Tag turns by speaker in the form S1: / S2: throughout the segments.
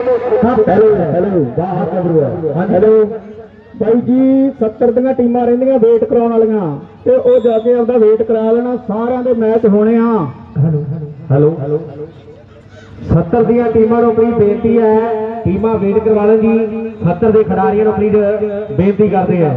S1: Hello hello ਬਾਹਰ ਕਬਰੂ hello ਬਾਈ ਜੀ 70 ਦੀਆਂ ਟੀਮਾਂ ਰਹਿੰਦੀਆਂ ਵੇਟ ਕਰਾਉਣ ਵਾਲੀਆਂ ਤੇ ਉਹ ਜਾ ਕੇ ਆਪਦਾ ਵੇਟ ਕਰਾ ਲੈਣਾ, ਸਾਰਿਆਂ ਦੇ ਮੈਚ ਹੋਣੇ ਆ। Hello hello. 70 ਦੀਆਂ ਟੀਮਾਂ ਨੂੰ ਕੋਈ ਬੇਨਤੀ ਹੈ, ਟੀਮਾਂ ਵੇਟ ਕਰਵਾ ਲੈਣ ਜੀ। 70 ਦੇ ਖਿਡਾਰੀਆਂ ਨੂੰ ਪਲੀਜ਼ ਬੇਨਤੀ ਕਰਦੇ ਆ।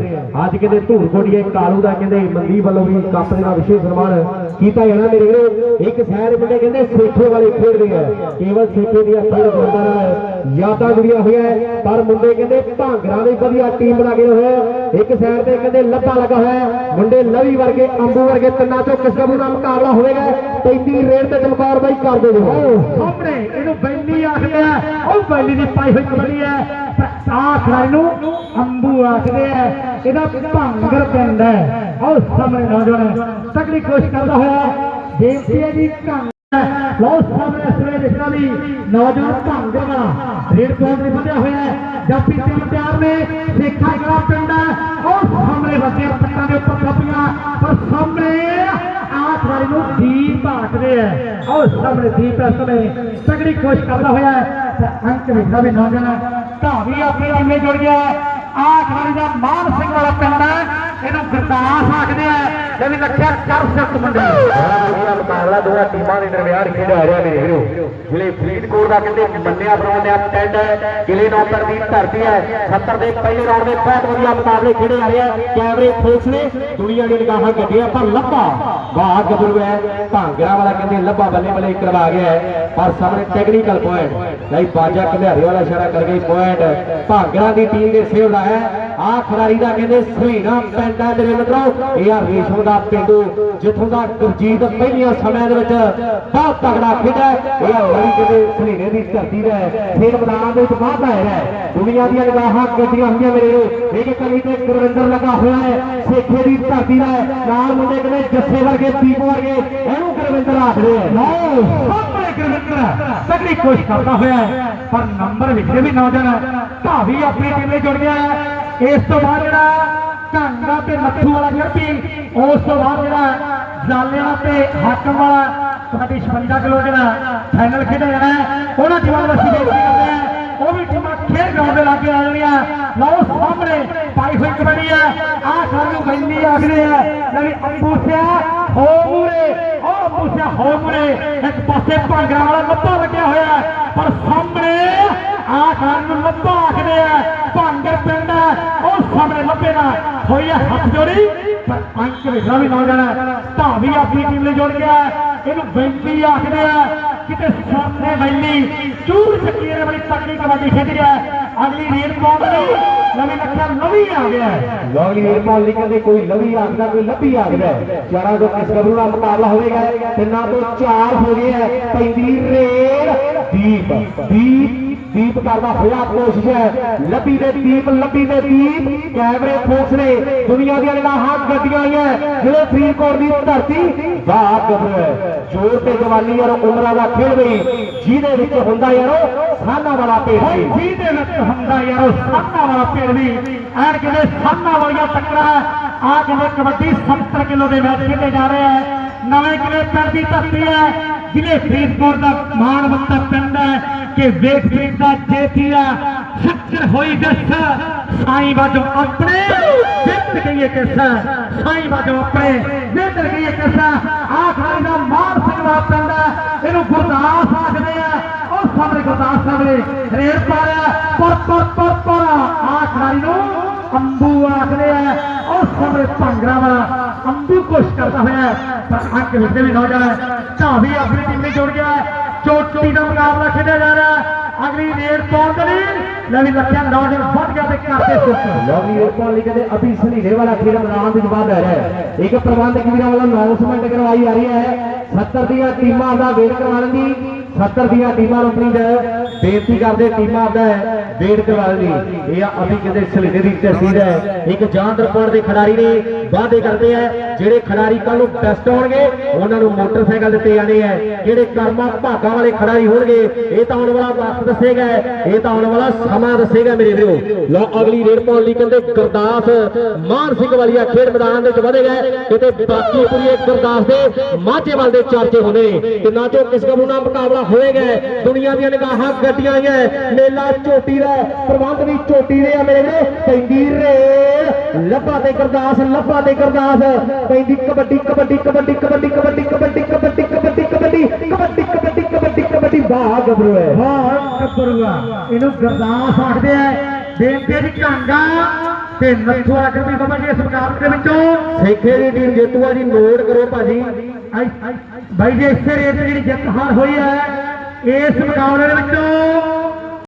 S1: ਅੱਜ ਕਹਿੰਦੇ ਧੂਰ ਕੋਟੀਏ ਕਾਲੂ ਦਾ ਕਹਿੰਦੇ ਮਨਦੀਪ ਵੱਲੋਂ ਵੀ ਕੱਪ ਦੇ ਨਾਲ ਵਿਸ਼ੇਸ਼ ਸਨਮਾਨ ਕੀਤਾ ਜਾਣਾ। ਮੇਰੇ ਵੀਰੋ, ਇੱਕ ਸ਼ਹਿਰ ਮੁੰਡੇ ਕਹਿੰਦੇ ਸੇਖੇ ਵਾਲੇ ਖੇਡਦੇ ਆ। ਕੇਵਲ ਸੇਖੇ ਦੀਆਂ ਖੇਡ ਬੰਦਾਂ ਨਾਲ ਯਾਦਾਂ ਜੁੜੀਆਂ ਹੋਈਆਂ ਪਰ ਮੁੰਡੇ ਕਹਿੰਦੇ ਭਾਂਗਰਾਂ ਦੀ ਵਧੀਆ ਟੀਮ ਬਣਾ ਕੇ ਹੋਇਆ ਇੱਕ ਸਾਈਡ ਤੇ ਕਹਿੰਦੇ ਲੱਭਾ ਲੱਗਾ ਹੋਇਆ ਮੁੰਡੇ ਲਵੀ ਵਰਗੇ, ਅੰਬੂ ਵਰਗੇ ਤਿੰਨਾਂ ਚੋਂ ਕਿਸ ਗੱਭਰੂ ਮੁਕਾਬਲਾ ਹੋਵੇਗਾ? 33 ਰੇਡ ਤੇ ਚਮਕੌਰ ਬਾਈ ਕਰ ਦੇ ਜੋ
S2: ਸਾਹਮਣੇ ਇਹਨੂੰ ਬੈਲੀ ਆਖਦੇ ਆ। ਉਹ ਬੈਲੀ ਦੀ ਪਾਈ ਹੋਈ ਕਬੱਡੀ ਹੈ ਆ ਖਿਡਾਰੀ ਨੂੰ ਅੰਬੂ ਆਖਦੇ ਆ। ਇਹਦਾ ਭੰਗਰ ਪਿੰਡ ਹੈ। ਉਹ ਸਾਹਮਣੇ ਨੌਜਵਾਨ, ਤਕੜੀ ਕੋਸ਼ਿਸ਼ ਕਰਦਾ ਹੋਇਆ ਬੇਨਤੀ ਹੈ ਜੀ, ਭੰਗ ਲਓ ਸਾਹਮਣੇ ਸਵੇਰ ਦੇਖਣਾ ਵੀ ਨੌਜਵਾਨ ਭੰਗਰ ਵਾਲਾ ਰੇਡ ਪੌਂਡ ਦੇ ਬੰਦਿਆ ਹੋਇਆ ਹੈ। ਜਾਪੀ ਤੇ ਪਿਆਰ ਨੇ ਸੇਖਾ ਗਲਾ ਪਿੰਡ ਹੈ। ਉਹ ਸਾਹਮਣੇ ਬੱਚੇ ਪੱਟਾਂ ਦੇ ਉੱਪਰ ਕੱਪੀਆਂ ਪਰ ਸਾਹਮਣੇ ਆ ਖਿਡਾਰੀ ਨੂੰ ਦੀਪ ਆਖਦੇ ਆ ਉਹ ਸਾਹਮਣੇ ਦੀਪ ਇਸ ਸਮੇਂ ਤਗੜੀ ਕੋਸ਼ਿਸ਼ ਕਰਦਾ ਹੋਇਆ ਅੰਕ ਵੇਖਦਾ ਵੀ ਨੌਜਵਾਨ ਧਾਵੀ ਆਪਣੀ ਟੀਮ ਜੁੜ ਗਿਆ। ਆ ਖਿਡਾਰੀ ਦਾ ਮਾਨ ਸਿੰਘ ਵਾਲਾ ਪਿੰਡ ਹੈ। ਇਹਨੂੰ ਗੁਰਦਾਸ ਆਖਦੇ ਆ ਜੇ ਵੀ ਲੱਖਿਆ ਕਰ ਸਿਫਤ ਮੰਡੀ
S1: ਵਧੀਆ ਮੁਕਾਬਲਾ ਦੋਹਾਂ ਟੀਮਾਂ ਦੇ ਦਰਮਿਆਨ ਖੇਡਿਆ ਰਿਹਾ ਮੇਰੇ ਵੀਰੋ। ਜ਼ਿਲ੍ਹੇ ਫਰੀਦਕੋਟ ਦਾ ਕਹਿੰਦੇ ਮੰਨਿਆ ਬਣਾਉਂਦਿਆ ਪਿੰਡ ਹੈ ਕਿਲੇ ਨੌਕਰ ਦੀ ਧਰਤੀ ਹੈ। 70 ਦੇ ਪਹਿਲੇ ਰਾਉਂਡ ਦੇ ਬਹੁਤ ਵਧੀਆ ਮੁਕਾਬਲੇ ਖੇਡੇ ਜਾ ਰਹੇ ਆ। ਕੈਮਰੇ ਫੋਕਸ ਨੇ ਦੁਨੀਆ ਦੀ ਨਿਗਾਹਾਂ ਗੱਡੀਆਂ ਪਰ ਲੱਭਾ। ਵਾਹ ਗੱਭਰੂ ਹੈ ਭਾਂਗਰਾ ਵਾਲਾ ਕਹਿੰਦੇ ਲੱਭਾ, ਬੱਲੇ ਬੱਲੇ ਕਰਵਾ ਗਿਆ ਹੈ। ਪਰ ਸਾਹਮਣੇ ਟੈਕਨੀਕਲ ਪੁਆਇੰਟ ਲਈ ਬਾਜਾ ਘਲਿਆਰੇ ਵਾਲਾ ਇਸ਼ਾਰਾ ਕਰ ਗਈ ਪੁਆਇੰਟ ਭਾਂਗਰਾ ਦੀ ਟੀਮ ਦੇ ਸੇਵ ਦਾ ਹੈ। ਆ ਖਿਡਾਰੀ ਦਾ ਕਹਿੰਦੇ ਸਹੀਨਾ ਪੈਂਦਾ ਮੇਰੇ ਮਿੱਤਰੋ। ਇਹ ਆ ਰੇਸ਼ਮ ਦਾ ਪਿੰਡੂ, ਜਿੱਥੋਂ ਦਾ ਗੁਰਜੀਤ ਪਹਿਲੀਆਂ ਸਮਿਆਂ ਦੇ ਵਿੱਚ ਬਹੁਤ ਤਗੜਾ ਖੇਡਿਆ ਇਹ ਆ ਲੜੀ ਕਹਿੰਦੇ ਦੀ ਧਰਤੀ ਦਾ ਹੈ। ਮੈਦਾਨ ਦੇ ਵਿੱਚ ਵਾਧਾ ਹੈ ਦੁਨੀਆ ਦੀਆਂ ਨਿਗਾਹਾਂ ਗੱਡੀਆਂ ਹੋਈਆਂ ਮੇਰੇ ਇੱਕ ਕਲੀ ਤੇ ਗੁਰਵਿੰਦਰ ਲੱਗਾ ਹੋਇਆ ਹੈ। ਸੇਖੇ ਦੀ ਧਰਤੀ ਦਾ ਨਾਲ ਮੁੰਡੇ ਕਹਿੰਦੇ ਜੱਸੇ ਵਰਗੇ, ਦੀਪ ਵਰਗੇ। ਇਹਨੂੰ ਗੁਰਵਿੰਦਰ ਆਖਦੇ ਆ।
S2: ਲਓ, ਸਾਹਮਣੇ ਗੁਰਵਿੰਦਰ। ਤਗੜੀ ਕੋਸ਼ਿਸ਼ ਕਰਦਾ ਹੋਇਆ ਪਰ ਨੰਬਰ ਵਿਖੇ ਵੀ ਨੌਜਵਾਨ ਭਾਵੀ ਆਪਣੀ ਟੀਮ ਨਾਲ ਜੁੜ ਗਿਆ ਹੈ। ਇਸ ਤੋਂ ਬਾਅਦ ਜਿਹੜਾ ਕਾਂਗਾ ਤੇ ਮੱਥੂ ਵਾਲਾ ਜਰਪੀ ਉਸ ਤੋਂ ਬਾਅਦ ਜਿਹੜਾ ਜਾਲੇ ਵਾਲਾ ਤੇ ਹਾਕਮ ਵਾਲਾ ਕਬੱਡੀ 56 ਕਿਲੋ ਜਿਹੜਾ ਫਾਈਨਲ ਖੇਡਿਆ ਜਾਣਾ ਉਹਨਾਂ ਟੀਮਾਂ ਨੂੰ ਅਸੀਂ ਬੇਨਤੀ ਕਰਦੇ ਹਾਂ। ਉਹ ਵੀ ਟੀਮਾਂ ਖੇਡ ਗਰਾਊਂਡ ਦੇ ਲਾਗੇ ਆ ਜਾਣੀਆਂ। ਲਓ ਸਾਹਮਣੇ ਪਾਈ ਹੋਈ ਕਬੱਡੀ ਹੈ ਆਹ ਸਾਨੂੰ ਬੈਲੀ ਆਖਦੇ ਆ। ਨਵੀਂ ਅੰਬੂਸਿਆ ਹੋ ਮੂਰੇ ਉਹ ਅੰਬੂਸਿਆ ਹੋ ਮੂਰੇ। ਇੱਕ ਪਾਸੇ ਭਾਂਗਰਾ ਵਾਲਾ ਲੱਭਾ ਲੱਗਿਆ ਹੋਇਆ ਪਰ ਸਾਹਮਣੇ ਆਹ ਖਾਨ ਨੂੰ ਲੱਭਾ ਆਖਦੇ ਆ ਭਾਂਗਰ ਪਿੰਡ ਹੈ ਉਹ ਸਾਹਮਣੇ ਲੱਭੇ ਨਾ ਹੋਈ ਹੈ ਹੱਥ ਜੋੜੀ। ਪਰ ਅੰਕ ਵੇਖਣਾ ਵੀ ਨਾ ਜਾਣਾ ਭਾਵੀ ਆਪਣੀ ਟੀਮ ਲਈ ਜੁੜ ਗਿਆ ਇਹਨੂੰ ਬੈਂਕੀ ਆਖਦੇ ਆ। ਕਿਤੇ ਸਾਹਮਣੇ ਬੈਲੀ ਚੂਰ ਚੱਕੀ ਨੇ ਤਕੜੀ ਕਬੱਡੀ ਖੇਡ ਗਿਆ ਅਗਲੀ ਰੇਡ ਪਾਉਣ ਨਵੀਂ ਲੱਖਾ ਨਵੀਂ ਆ ਗਿਆ ਹੈ।
S1: ਲਵਲੀ ਏਰਪਾਲ ਲਿਖਣ ਕੋਈ ਲਵੀ ਆਖਦਾ, ਕੋਈ ਲੱਭੀ ਆਖਦਾ ਹੈ। ਚਾਰਾਂ ਤੋਂ ਕਿਸ ਗੱਭਰੂ ਨਾਲ ਮੁਕਾਬਲਾ ਹੋਵੇਗਾ। ਤਿੰਨਾਂ ਤੋਂ ਚਾਰ ਹੋ ਗਏ ਹੈ। ਪੈਂਦੀ ਰੇਡ ਦੀਪ ਦੀਪ ਦੀਪ ਕਰਦਾ ਹੋਇਆ ਕੋਸ਼ਿਸ਼ ਹੈ। ਲੱਭੀ ਦੇ ਦੀਪ, ਲੱਭੀ ਦੇ ਦੀਪ। ਕੈਮਰੇ ਫੋਕਸ ਨੇ ਦੁਨੀਆ ਦੀਆਂ ਨਿਗਾਹਾਂ ਗੱਡੀਆਂ ਆਈਆਂ, ਜਿਹੜੇ ਫਰੀਦਕੋਟ ਦੀ ਧਰਤੀ ਵਾਹ ਗੱਭਰੂ ਹੈ। ਜੋਰ ਤੇ ਜਵਾਨੀ ਯਾਰੋ ਉਮਰਾਂ ਦਾ ਖੇਡ ਗਈ ਜਿਹਦੇ ਵਿੱਚ ਹੁੰਦਾ ਯਾਰੋ, ਸਾਨਾ ਵਾਲਾ ਪੇਟ ਸੀ
S2: ਜੀ ਦੇ ਵਿੱਚ ਹੁੰਦਾ ਯਾਰੋ, ਸਾਨਾ ਵਾਲਾ ਪੇੜ ਵੀ। ਐਨ ਕਿਤੇ ਸਾਨਾ ਵਾਲੀਆਂ ਟੱਕਰਾਂ ਆ ਕਿਵੇਂ ਕਬੱਡੀ 70 ਕਿਲੋ ਦੇ ਮੈਚ ਖੇਡੇ ਜਾ ਰਹੇ ਹੈ। ਨਵੇਂ ਕਿਲੇ ਦੀ ਧਰਤੀ ਹੈ, ਜ਼ਿਲ੍ਹੇ ਫਰੀਦਕੋਟ ਦਾ ਮਾਨਵਤਾ ਪਿੰਡ ਹੈ ਕਿ ਵੇਖ ਵੇਖ ਦਾ ਜੇਤੀਆ ਸੱਚਰ ਹੋਈ ਜਸ। ਸਾਈਂ ਬਾਜੋ ਆਪਣੇ, ਜਿੱਤ ਗਈ ਕਿਸ। ਸਾਈਂ ਬਾਜੋ ਆਪਣੇ, ਜਿੱਤ ਗਈ ਕਿਸ। ਆਖਰੀ ਦਾ ਮਾਨ ਸਿੰਘ ਪਿੰਡ ਇਹਨੂੰ ਗੁਰਦਾਸ ਆਖਦੇ ਆ। ਉਹ ਸਾਹਮਣੇ ਗੁਰਦਾਸ ਸਾਹਿਬ ਰੇਡ ਪਾ ਪਰ ਪਰ ਪਰ ਪਰ ਆ ਨੂੰ ਅੰਬੂ ਆਖਦੇ ਆ। ਉਹ ਸਾਹਮਣੇ ਭੰਗਰਾ ਵਾਲਾ ਅੰਬੂ ਕੋਸ਼ਿਸ਼ ਕਰਦਾ ਹੋਇਆ ਪਰ ਅੰਕ ਵਿੱਚ ਵੀ ਨੌਜਵਾਨ ਢਾਵੀ ਆਪਣੀ ਟੀਮ ਵਿੱਚ ਜੁੜ ਗਿਆ ਹੈ। ਚੋਟੀ ਦਾ ਮੁਕਾਬਲਾ ਖੇਡਿਆ ਜਾ ਰਿਹਾ ਹੈ। ਅਗਲੀ ਰੇਡ ਪਾਉਣ ਦੇ ਲਈ ਲਵੀ ਲੱਖਿਆ ਨੌਜਵਾਨ ਵੱਧ ਗਿਆ ਤੇ ਕਰਦੇ ਸੁੱਤ
S1: ਲਵਲੀ ਏਰਪਾਲ ਲਿਖਦੇ ਦੇ ਅਭੀ ਸਨੀਰੇ ਵਾਲਾ ਖੇਡ ਮੈਦਾਨ ਵਿੱਚ ਬਾਦ ਹੈ ਰਿਹਾ ਇੱਕ ਪ੍ਰਬੰਧਕ ਵੀਰਾਂ ਵੱਲੋਂ ਅਨਾਉਂਸਮੈਂਟ ਕਰਵਾਈ ਜਾ ਰਹੀ ਹੈ। 70 ਦੀਆਂ ਟੀਮਾਂ ਦਾ ਵੇਟ ਕਰਵਾਉਣ ਦੀ 70 ਦੀਆਂ ਟੀਮਾਂ ਨੂੰ ਆਪਣੀ ਬੇਨਤੀ ਕਰਦੇ ਟੀਮਾਂ ਦਾ ਵੇਟ ਕਰਵਾਉਣ ਦੀ ਇਹ ਆ ਅਭੀ ਕਹਿੰਦੇ ਦੀ ਤਸਵੀਰ ਹੈ। ਇੱਕ ਜਾਨਦਰ ਪਾਉਣ ਦੇ ਖਿਡਾਰੀ ਨੇ ਵਾਅਦੇ ਕਰਦੇ ਆ। ਜਿਹੜੇ ਖਿਡਾਰੀ ਕੱਲ ਨੂੰ ਟੈਸਟ ਹੋਣਗੇ, ਉਹਨਾਂ ਨੂੰ ਮੋਟਰਸਾਈਕਲ ਦਿੱਤੇ ਜਾਣੇ ਆ। ਜਿਹੜੇ ਕਰਮਾ ਭਾਗਾ ਵਾਲੇ ਖਿਡਾਰੀ ਹੋਣਗੇ, ਇਹ ਤਾਂ ਆਉਣ ਵਾਲਾ ਵਕਤ ਦੱਸੇਗਾ। ਇਹ ਤਾਂ ਆਉਣ ਵਾਲਾ ਸਮਾਂ ਦੱਸੇਗਾ ਮੇਰੇ ਵੀਰੋ। ਲਓ, ਅਗਲੀ ਰੇਡ ਪਾਉਣ ਲਈ ਕਹਿੰਦੇ ਗੁਰਦਾਸ ਮਾਨ ਸਿੰਘ ਵਾਲੀਆ ਖੇਡ ਮੈਦਾਨ ਦੇ ਵਿੱਚ ਵਧੇਗਾ। ਕਿਤੇ ਬਾਕੀ ਪੂਰੀ ਗੁਰਦਾਸ ਦੇ ਮਾਝੇਵਾਲ ਦੇ ਚਰਚੇ ਹੁੰਦੇ ਨੇ ਨਾ ਚੋਂ ਕਿਸ ਗੱਭਰੂ ਨਾਲ ਮੁਕਾਬਲਾ ਹੋਏਗਾ ਦੁਨੀਆ ਦੀਆਂ ਨਿਗਾਹਾਂ ਗੱਡੀਆਂ ਆਈਆਂ ਮੇਲਾ ਝੋਟੀ ਦਾ ਪ੍ਰਬੰਧ ਵੀ ਝੋਟੀ ਦੇ ਆ ਮੇਰੇ ਵੀਰੋ ਪੈਂਦੀ ਰੇਲ ਲੱਭਾ ਤੇ ਗੁਰਦਾਸ ਲੱਭਾ ਤੇ ਗੁਰਦਾਸ ਪੈਂਦੀ ਕਬੱਡੀ ਕਬੱਡੀ ਕਬੱਡੀ ਕਬੱਡੀ ਕਬੱਡੀ ਕਬੱਡੀ ਕਬੱਡੀ ਕਬੱਡੀ ਕਬੱਡੀ ਕਬੱਡੀ ਕਬੱਡੀ ਕਬੱਡੀ ਕਬੱਡੀ ਵਾਹ ਗੱਭਰੂ ਹੈ
S2: ਬਹੁਤ ਕੱਪਰੂਆ ਇਹਨੂੰ ਗਰਦਾਸ ਆਖਦੇ ਆ ਬੇਨਤੀ ਦੀ ਝਾਂਗਾ ਤੇ ਨੱਥੂ ਆਖਰ ਵੀ ਬਾਬਾ ਜੀ ਇਸ ਮੁਕਾਬਲੇ ਦੇ ਵਿੱਚੋਂ
S1: ਸੇਖੇ ਦੀ ਟੀਮ ਜੇਤੂ ਆ ਜੀ ਨੋਟ ਕਰੋ ਭਾਜੀ
S2: ਬਾਈ ਜੀ ਇਸੇ ਰੇਟ ਜਿਹੜੀ ਜਿੱਤ ਹਾਰ ਹੋਈ ਹੈ ਇਸ ਮੁਕਾਬਲੇ ਦੇ ਵਿੱਚੋਂ